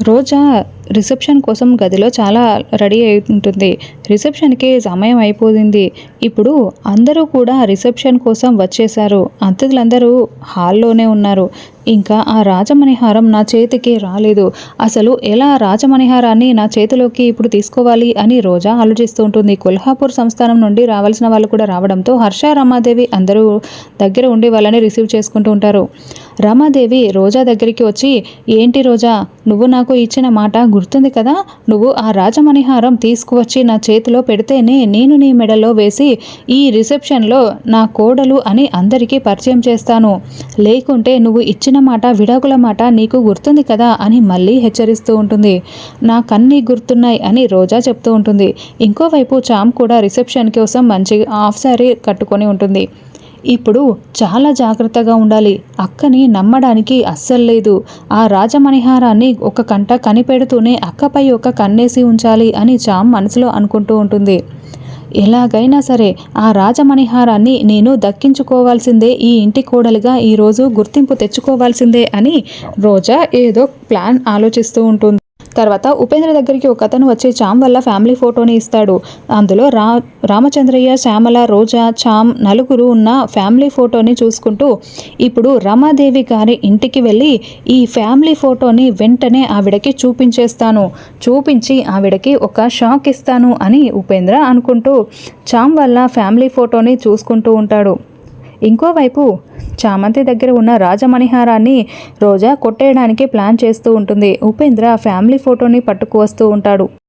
రోజా reception కోసం గదిలో చాలా రెడీ అయి ఉంటుంది రిసెప్షన్కి సమయం అయిపోయింది. ఇప్పుడు అందరూ కూడా రిసెప్షన్ కోసం వచ్చేశారు. అతిథులందరూ హాల్లోనే ఉన్నారు. ఇంకా ఆ రాజమణిహారం నా చేతికి రాలేదు. అసలు ఎలా రాజమణిహారాన్ని నా చేతిలోకి ఇప్పుడు తీసుకోవాలి అని రోజా ఆలోచిస్తూ ఉంటుంది కొల్హాపూర్ సంస్థానం నుండి రావాల్సిన వాళ్ళు కూడా రావడంతో హర్ష రమాదేవి అందరూ దగ్గర ఉండే వాళ్ళని రిసీవ్ చేసుకుంటూ ఉంటారు. రమాదేవి రోజా దగ్గరికి వచ్చి ఏంటి రోజా నువ్వు నాకు ఇచ్చిన మాట గుర్తుంది కదా? నువ్వు ఆ రాజమణిహారం తీసుకువచ్చి నా చేతిలో పెడితేనే నేను నీ మెడలో వేసి ఈ రిసెప్షన్లో నా కోడలు అని అందరికీ పరిచయం చేస్తాను. లేకుంటే నువ్వు ఇచ్చిన మాట విడాకుల మాట నీకు గుర్తుంది కదా? అని మళ్ళీ హెచ్చరిస్తూ ఉంటుంది. నా కన్నీ గుర్తున్నాయి అని రోజా చెప్తూ ఉంటుంది. ఇంకోవైపు చామ్ కూడా రిసెప్షన్ కోసం మంచి హాఫ్ శారీ కట్టుకొని ఉంటుంది. ఇప్పుడు చాలా జాగ్రత్తగా ఉండాలి. అక్కని నమ్మడానికి అస్సలు లేదు. ఆ రాజమణిహారాన్ని ఒక కంట కనిపెడుతూనే అక్కపై ఒక కన్నేసి ఉంచాలి అని చామ్ మనసులో అనుకుంటూ ఉంటుంది. ఎలాగైనా సరే ఆ రాజమణిహారాన్ని నేను దక్కించుకోవాల్సిందే ఈ ఇంటి కోడలుగా ఈరోజు గుర్తింపు తెచ్చుకోవాల్సిందే అని రోజా ఏదో ప్లాన్ ఆలోచిస్తూ ఉంటుంది. తర్వాత ఉపేంద్ర దగ్గరికి ఒక అతను వచ్చి చామ్ వల్ల ఫ్యామిలీ ఫోటోని ఇస్తాడు. అందులో రా రామచంద్రయ్య శ్యామల రోజా చామ్ నలుగురు ఉన్న ఫ్యామిలీ ఫోటోని చూసుకుంటూ ఇప్పుడు రమాదేవి గారి ఇంటికి వెళ్ళి ఈ ఫ్యామిలీ ఫోటోని వెంటనే ఆవిడకి చూపించేస్తాను. చూపించి ఆవిడకి ఒక షాక్ ఇస్తాను అని ఉపేంద్ర అనుకుంటూ చామ్ వల్ల ఫ్యామిలీ ఫోటోని చూసుకుంటూ ఉంటాడు. ఇంకోవైపు చామంతి దగ్గర ఉన్న రాజమణిహారాన్ని రోజా కొట్టేయడానికి ప్లాన్ చేస్తూ ఉంటుంది. ఉపేంద్ర ఫ్యామిలీ ఫోటోని పట్టుకు వస్తూ ఉంటాడు.